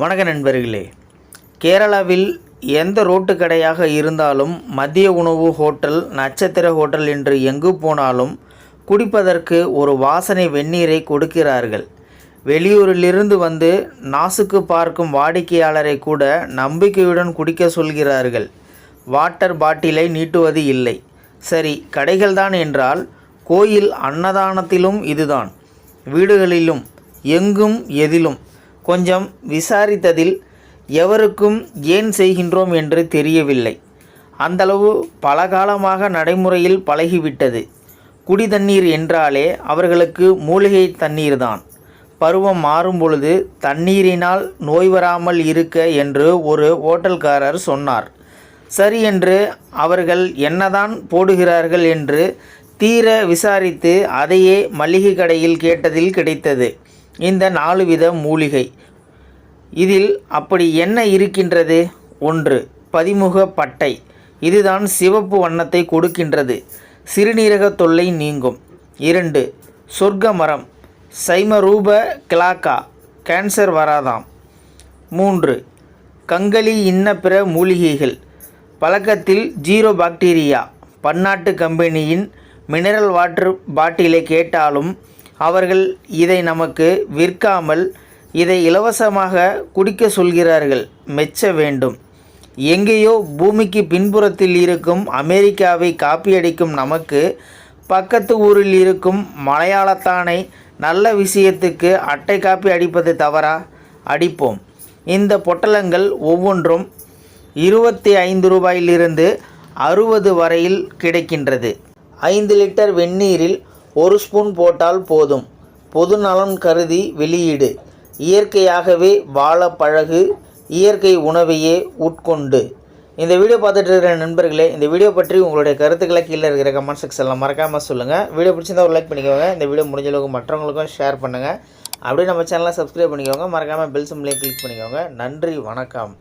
வணக்க நண்பர்களே. கேரளாவில் எந்த ரோட்டு கடையாக இருந்தாலும் மதிய உணவு ஹோட்டல் நட்சத்திர ஹோட்டல் என்று எங்கு போனாலும் குடிப்பதற்கு ஒரு வாசனை வெந்நீரை கொடுக்கிறார்கள். வெளியூரிலிருந்து வந்து நாசுக்கு பார்க்கும் வாடிக்கையாளரை கூட நம்பிக்கையுடன் குடிக்க சொல்கிறார்கள். வாட்டர் பாட்டிலை நீட்டுவது இல்லை. சரி கடைகள்தான் என்றால் கோயில் அன்னதானத்திலும் இதுதான். வீடுகளிலும் எங்கும் எதிலும் கொஞ்சம் விசாரித்ததில் எவருக்கும் ஏன் செய்கின்றோம் என்று தெரியவில்லை. அந்தளவு பல காலமாக நடைமுறையில் பழகிவிட்டது. குடி தண்ணீர் என்றாலே அவர்களுக்கு மூலிகை தண்ணீர்தான். பருவம் மாறும் பொழுது தண்ணீரினால் நோய் வராமல் இருக்க என்று ஒரு ஓட்டல்காரர் சொன்னார். சரி என்று அவர்கள் என்னதான் போடுகிறார்கள் என்று தீர விசாரித்து அதையே மளிகை கடையில் கேட்டதில் கிடைத்தது. இந்த நாலு வித மூலிகை. இதில் அப்படி என்ன இருக்கின்றது? ஒன்று பதிமுக பட்டை. இதுதான் சிவப்பு வண்ணத்தை கொடுக்கின்றது. சிறுநீரக தொல்லை நீங்கும். இரண்டு சொர்க்க மரம் சைமரூப கிளாக்கா. கேன்சர் வராதாம். மூன்று கங்களி இன்ன பிற மூலிகைகள். பழக்கத்தில் ஜீரோ பாக்டீரியா பன்னாட்டு கம்பெனியின் மினரல் வாட்டர் பாட்டிலை கேட்டாலும் அவர்கள் இதை நமக்கு விற்காமல் இதை இலவசமாக குடிக்க சொல்கிறார்கள் மெச்ச வேண்டும். எங்கேயோ பூமிக்கு பின்புறத்தில் இருக்கும் அமெரிக்காவை காப்பியடிக்கும் நமக்கு பக்கத்து ஊரில் இருக்கும் மலையாளத்தானை நல்ல விஷயத்துக்கு அட்டை காப்பி அடிப்பது தவறா? அடிப்போம். இந்த பொட்டலங்கள் ஒவ்வொன்றும் இருபத்தி ஐந்து ரூபாயிலிருந்து அறுபது வரையில் கிடைக்கின்றது. ஐந்து லிட்டர் வெந்நீரில் ஒரு ஸ்பூன் போட்டால் போதும். பொது நலன் கருதி வெளியீடு. இயற்கையாகவே வாழ பழகு இயற்கை உணவையே உட்கொண்டு. இந்த வீடியோ பார்த்துட்டு இருக்கிற நண்பர்களே இந்த வீடியோ பற்றி உங்களுடைய கருத்துக்களை கீழே இருக்கிற கமெண்ட் செக்ஷனில் மறக்காமல் சொல்லுங்கள் வீடியோ பிடிச்சிருந்தா ஒரு லைக் பண்ணிக்கோங்க. இந்த வீடியோ முடிஞ்ச அளவுக்கு மற்றவங்களுக்கும் ஷேர் பண்ணுங்கள் அப்படியே நம்ம சேனலை சப்ஸ்கிரைப் பண்ணிக்கோங்க. மறக்காமல் பெல் சிம்லேயே கிளிக் பண்ணிக்கோங்க. நன்றி வணக்கம்.